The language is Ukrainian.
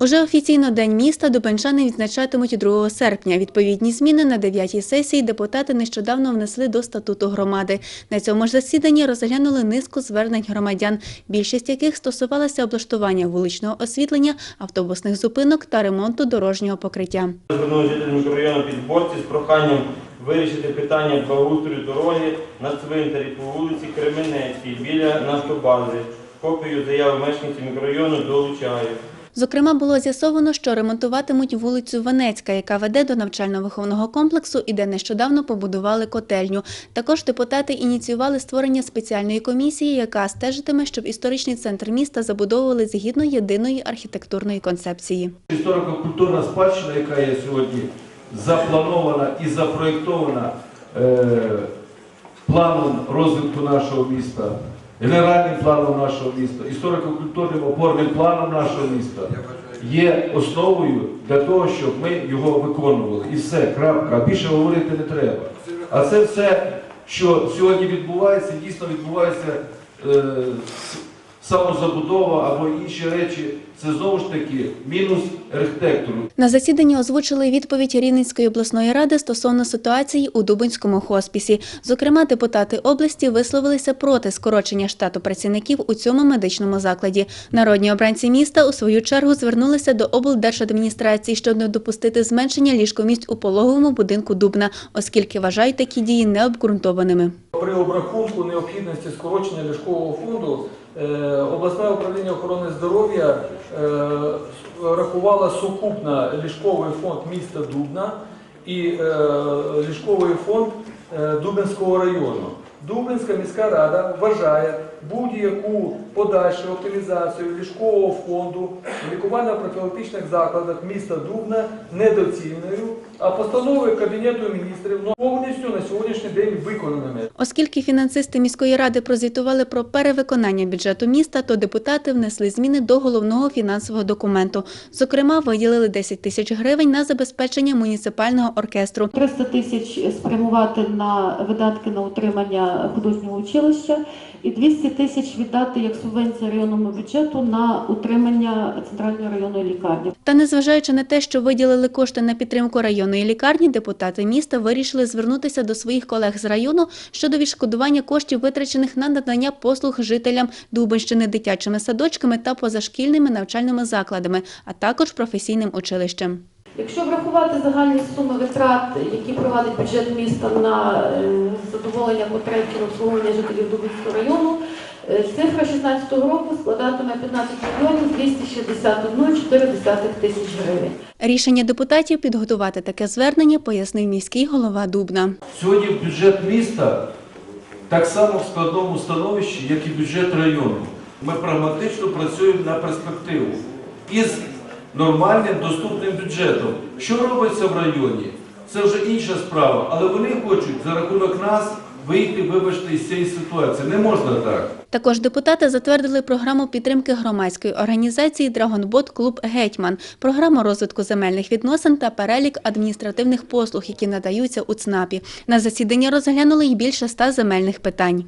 Уже офіційно День міста дубенчани відзначатимуть 2 серпня. Відповідні зміни на 9-й сесії депутати нещодавно внесли до статуту громади. На цьому ж засіданні розглянули низку звернень громадян, більшість яких стосувалася облаштування вуличного освітлення, автобусних зупинок та ремонту дорожнього покриття. Звернули жителі мікрорайону Підборці з проханням вирішити питання благоустрою дороги на цвинтарі по вулиці Кременецькій біля нафтобази. Копію заяви мешканців мікрорайону долучаю. Зокрема, було з'ясовано, що ремонтуватимуть вулицю Венецька, яка веде до навчально-виховного комплексу і де нещодавно побудували котельню. Також депутати ініціювали створення спеціальної комісії, яка стежитиме, щоб історичний центр міста забудовували згідно єдиної архітектурної концепції. Історико-культурна спадщина, яка є сьогодні запланована і запроєктована е, планом розвитку нашого міста, генеральним планом нашого міста, історико-культурним опорним планом нашого міста, є основою для того, щоб ми його виконували. І все, крапка. Більше говорити не треба. А це все, що сьогодні відбувається, дійсно відбувається е, самозабудова або інші речі. Це знову ж таки мінус архітектору. На засіданні озвучили відповідь Рівненської обласної ради стосовно ситуації у Дубинському хоспісі. Зокрема, депутати області висловилися проти скорочення штату працівників у цьому медичному закладі. Народні обранці міста у свою чергу звернулися до облдержадміністрації, щоб не допустити зменшення ліжкомісць у пологовому будинку Дубна, оскільки вважають такі дії необґрунтованими. При обрахунку необхідності скорочення ліжкового фонду обласне управління охорони здоров'я рахувала рахувало сукупно ліжковий фонд міста Дубна і е, ліжковий фонд е, Дубинського району. Дубинська міська рада вважає будь-яку подальшу оптимізацію ліжкового фонду в лікувально-профілактичних закладах міста Дубна недоцільною, а постанови Кабінету міністрів повністю на сьогоднішній день виконаними. Оскільки фінансисти міської ради прозвітували про перевиконання бюджету міста, то депутати внесли зміни до головного фінансового документу. Зокрема, виділили 10 тисяч гривень на забезпечення муніципального оркестру. 300 тисяч спрямувати на видатки на утримання художнього училища і 200 тисяч віддати як субвенція районному бюджету на утримання центральної районної лікарні. Та незважаючи на те, що виділили кошти на підтримку районної лікарні, депутати міста вирішили звернутися до своїх колег з району щодо відшкодування коштів, витрачених на надання послуг жителям Дубинщини дитячими садочками та позашкільними навчальними закладами, а також професійним училищем. Якщо врахувати загальні суми витрат, які провадить бюджет міста на е, задоволення потреб обслуговування жителів Дубинського району, е, цифра 2016 року складатиме 15 мільйонів 261,4 тисяч гривень. Рішення депутатів підготувати таке звернення пояснив міський голова Дубна. Сьогодні бюджет міста так само в складному становищі, як і бюджет району. Ми прагматично працюємо на перспективу із нормальним доступним бюджетом. Що робиться в районі? Це вже інша справа, але вони хочуть за рахунок нас вийти, вибачте, із цієї ситуації. Не можна так. Також депутати затвердили програму підтримки громадської організації Драгонбот Клуб Гетьман, програму розвитку земельних відносин та перелік адміністративних послуг, які надаються у ЦНАПі. На засіданні розглянули й більше ста земельних питань.